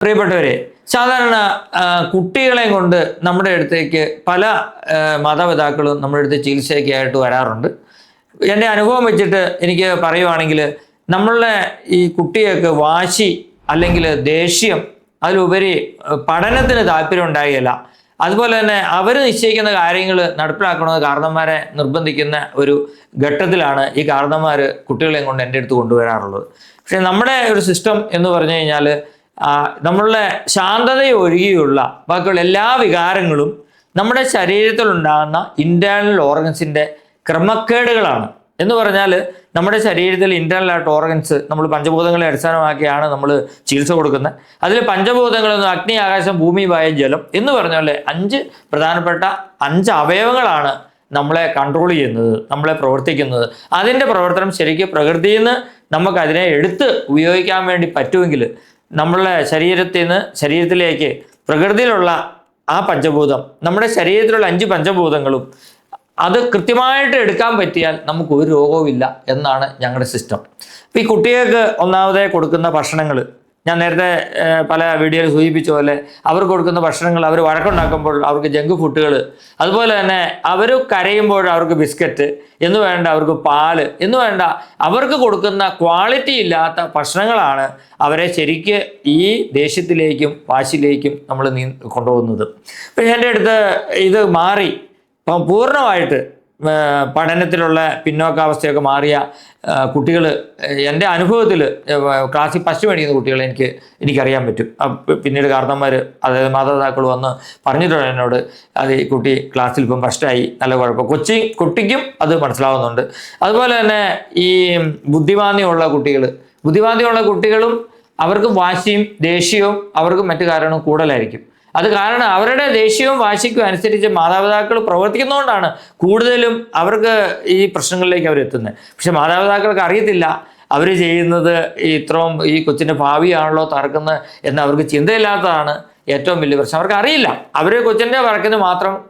പ്രിയപ്പെട്ടവരെ സാധാരണ കുട്ടികളെ കൊണ്ട് നമ്മുടെ അടുത്തേക്ക് പല മാതാപിതാക്കളും നമ്മുടെ അടുത്ത് ചികിത്സയ്ക്കായിട്ട് വരാറുണ്ട്. എന്റെ അനുഭവം വെച്ചിട്ട് എനിക്ക് പറയുവാണെങ്കിൽ നമ്മളുടെ ഈ കുട്ടികൾക്ക് വാശി അല്ലെങ്കിൽ ദേഷ്യം അതിലുപരി പഠനത്തിന് താല്പര്യം ഉണ്ടാകുകയില്ല അതുപോലെ തന്നെ അവർ നിശ്ചയിക്കുന്ന കാര്യങ്ങൾ നടപ്പിലാക്കണമെന്ന് കാരണന്മാരെ നിർബന്ധിക്കുന്ന ഒരു ഘട്ടത്തിലാണ് ഈ കാരണന്മാർ കുട്ടികളെയും കൊണ്ട് എന്റെ അടുത്ത് കൊണ്ടുവരാറുള്ളത്. പക്ഷേ നമ്മുടെ ഒരു സിസ്റ്റം എന്ന് പറഞ്ഞു കഴിഞ്ഞാൽ നമ്മളുടെ ശാന്തത ഒഴികെയുള്ള ബാക്കിയുള്ള എല്ലാ വികാരങ്ങളും നമ്മുടെ ശരീരത്തിൽ ശരീരത്തിലുണ്ടാകുന്ന ഇന്റേർണൽ ഓർഗൻസിന്റെ ക്രമക്കേടുകളാണ്. എന്ന് പറഞ്ഞാൽ നമ്മുടെ ശരീരത്തിൽ ഇന്റേർണൽ ആയിട്ട് ഓർഗൻസ് നമ്മൾ പഞ്ചഭൂതങ്ങളെ അടിസ്ഥാനമാക്കിയാണ് നമ്മൾ ചികിത്സ കൊടുക്കുന്നത്. അതിൽ പഞ്ചഭൂതങ്ങളെന്ന് അഗ്നി ആകാശം ഭൂമി വായു ജലം എന്ന് പറഞ്ഞാൽ അഞ്ച് പ്രധാനപ്പെട്ട അഞ്ച് അവയവങ്ങളാണ് നമ്മളെ കൺട്രോൾ ചെയ്യുന്നത് നമ്മളെ പ്രവർത്തിക്കുന്നത്. അതിന്റെ പ്രവർത്തനം ശരിക്കും പ്രകൃതിയിൽ നിന്ന് നമുക്കതിനെ എടുത്ത് ഉപയോഗിക്കാൻ വേണ്ടി പറ്റുമെങ്കിൽ നമ്മളുടെ ശരീരത്തിൽ നിന്ന് ശരീരത്തിലേക്ക് പ്രകൃതിയിലുള്ള ആ പഞ്ചഭൂതം നമ്മുടെ ശരീരത്തിലുള്ള അഞ്ച് പഞ്ചഭൂതങ്ങളും അത് കൃത്യമായിട്ട് എടുക്കാൻ പറ്റിയാൽ നമുക്ക് ഒരു രോഗവും ഇല്ല എന്നാണ് ഞങ്ങളുടെ സിസ്റ്റം ഈ കുട്ടികൾക്ക് ഒന്നാമതേ കൊടുക്കുന്ന ഭക്ഷണങ്ങൾ ഞാൻ നേരത്തെ പല വീഡിയോയിൽ സൂചിപ്പിച്ച പോലെ അവർ കൊടുക്കുന്ന ഭക്ഷണങ്ങൾ അവർ വഴക്കുണ്ടാക്കുമ്പോൾ അവർക്ക് ജങ്ക് ഫുഡുകൾ അതുപോലെ തന്നെ അവർ കരയുമ്പോൾ അവർക്ക് ബിസ്ക്കറ്റ് എന്ന് വേണ്ട അവർക്ക് പാൽ എന്ന് വേണ്ട അവർക്ക് കൊടുക്കുന്ന ക്വാളിറ്റി ഇല്ലാത്ത ഭക്ഷണങ്ങളാണ് അവരെ ശരിക്ക് ഈ ദേഷ്യത്തിലേക്കും വാശിയിലേക്കും നമ്മൾ നീ കൊണ്ടുപോകുന്നത്. അപ്പം എന്റെ അടുത്ത് ഇത് മാറി. അപ്പം പൂർണമായിട്ട് പഠനത്തിലുള്ള പിന്നോക്കാവസ്ഥയൊക്കെ മാറിയ കുട്ടികൾ എന്റെ അനുഭവത്തിൽ ക്ലാസ്സിൽ ഫസ്റ്റ് മേടിക്കുന്ന കുട്ടികളെ എനിക്ക് എനിക്കറിയാൻ പറ്റും. പിന്നീട് കാരണന്മാർ അതായത് മാതാപിതാക്കൾ വന്ന് പറഞ്ഞിട്ടുണ്ട് എന്നോട് അത് ഈ കുട്ടി ക്ലാസ്സിൽ ഇപ്പം ഫസ്റ്റായി നല്ല കുഴപ്പം. കൊച്ചി കുട്ടിക്കും അത് മനസ്സിലാവുന്നുണ്ട്. അതുപോലെ തന്നെ ഈ ബുദ്ധിമാന്യമുള്ള കുട്ടികൾ ബുദ്ധിമാന്യമുള്ള കുട്ടികളും അവർക്ക് വാശിയും ദേഷ്യവും അവർക്കും മറ്റു കാരണവും കൂടുതലായിരിക്കും. അത് കാരണം അവരുടെ ദേഷ്യവും വാശിക്കും അനുസരിച്ച് മാതാപിതാക്കൾ പ്രവർത്തിക്കുന്നതുകൊണ്ടാണ് കൂടുതലും അവർക്ക് ഈ പ്രശ്നങ്ങളിലേക്ക് അവർ എത്തുന്നത്. പക്ഷെ മാതാപിതാക്കൾക്ക് അറിയത്തില്ല അവർ ചെയ്യുന്നത് ഇത്രയും ഈ കൊച്ചിന്റെ ഭാവിയാണല്ലോ തറക്കുന്നത് എന്ന് അവർക്ക് ചിന്തയില്ലാത്തതാണ് ഏറ്റവും വലിയ പ്രശ്നം. അവർക്ക് അറിയില്ല. അവർ കൊച്ചിന്റെ വഴക്കിന് മാത്രം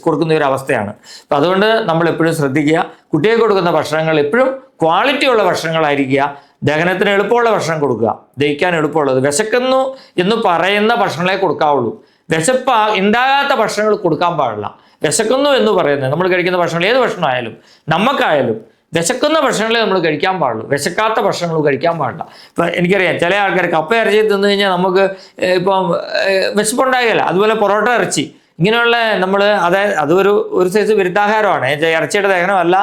കൊടുക്കുന്ന ഒരു അവസ്ഥയാണ്. അപ്പം അതുകൊണ്ട് നമ്മൾ എപ്പോഴും ശ്രദ്ധിക്കുക. കുട്ടികൾക്ക് കൊടുക്കുന്ന ഭക്ഷണങ്ങൾ എപ്പോഴും ക്വാളിറ്റിയുള്ള ഭക്ഷണങ്ങളായിരിക്കുക. ദഹനത്തിന് എളുപ്പമുള്ള ഭക്ഷണം കൊടുക്കുക. ദഹിക്കാൻ എളുപ്പമുള്ളത്. വിശക്കുന്നു എന്ന് പറയുന്ന ഭക്ഷണങ്ങളെ കൊടുക്കാവുള്ളൂ. വിശപ്പ് ഉണ്ടാകാത്ത ഭക്ഷണങ്ങൾ കൊടുക്കാൻ പാടില്ല. വിശക്കുന്നു എന്ന് പറയുന്നത് നമ്മൾ കഴിക്കുന്ന ഭക്ഷണം ഏത് ഭക്ഷണമായാലും നമുക്കായാലും വിശക്കുന്ന ഭക്ഷണങ്ങളെ നമ്മൾ കഴിക്കാൻ പാടുള്ളൂ. വിശക്കാത്ത ഭക്ഷണങ്ങൾ കഴിക്കാൻ പാടില്ല. ഇപ്പം എനിക്കറിയാം ചില ആൾക്കാർ കപ്പ ഇറച്ചി തിന്നു കഴിഞ്ഞാൽ നമുക്ക് ഇപ്പം വിശപ്പുണ്ടാകില്ല അതുപോലെ പൊറോട്ട ഇറച്ചി. ഇങ്ങനെയുള്ള നമ്മൾ അതായത് അതൊരു ഒരു സൈസ് വിരുദ്ധാഹാരമാണ്. ഇറച്ചിയുടെ ദഹനമല്ല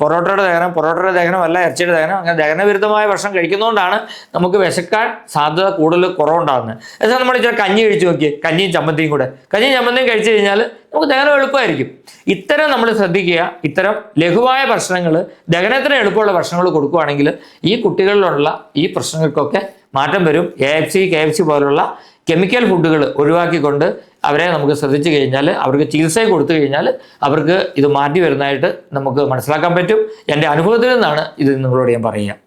പൊറോട്ടയുടെ ദഹനം പൊറോട്ടയുടെ ദഹനമല്ല ഇറച്ചിയുടെ ദഹനം. അങ്ങനെ ദഹനവിരുദ്ധമായ ഭക്ഷണം കഴിക്കുന്നതുകൊണ്ടാണ് നമുക്ക് വിശക്കാൻ സാധ്യത കൂടുതൽ കുറവുണ്ടാകുന്നത്. എന്നാൽ നമ്മൾ ഇച്ചിരി കഞ്ഞി കഴിച്ചു നോക്കി കഞ്ഞിയും ചമ്മന്തിയും കൂടെ. കഞ്ഞിയും ചമ്മന്തിയും കഴിച്ചു കഴിഞ്ഞാൽ നമുക്ക് ദഹനം എളുപ്പമായിരിക്കും. ഇത്തരം നമ്മൾ ശ്രദ്ധിക്കുക ഇത്തരം ലഘുവായ ഭക്ഷണങ്ങൾ ദഹനത്തിന് എളുപ്പമുള്ള ഭക്ഷണങ്ങൾ കൊടുക്കുകയാണെങ്കിൽ ഈ കുട്ടികളിലുള്ള ഈ പ്രശ്നങ്ങൾക്കൊക്കെ മാറ്റം വരും. A F C K F C പോലുള്ള കെമിക്കൽ ഫുഡുകൾ ഒഴിവാക്കിക്കൊണ്ട് അവരെ നമുക്ക് ശ്രദ്ധിച്ചു കഴിഞ്ഞാൽ അവർക്ക് ചികിത്സ കൊടുത്തു കഴിഞ്ഞാൽ അവർക്ക് ഇത് മാറ്റി വരുന്നതായിട്ട് നമുക്ക് മനസ്സിലാക്കാൻ പറ്റും. എന്റെ അനുഭവത്തിൽ നിന്നാണ് ഇത് നിങ്ങളോട് ഞാൻ പറയുക.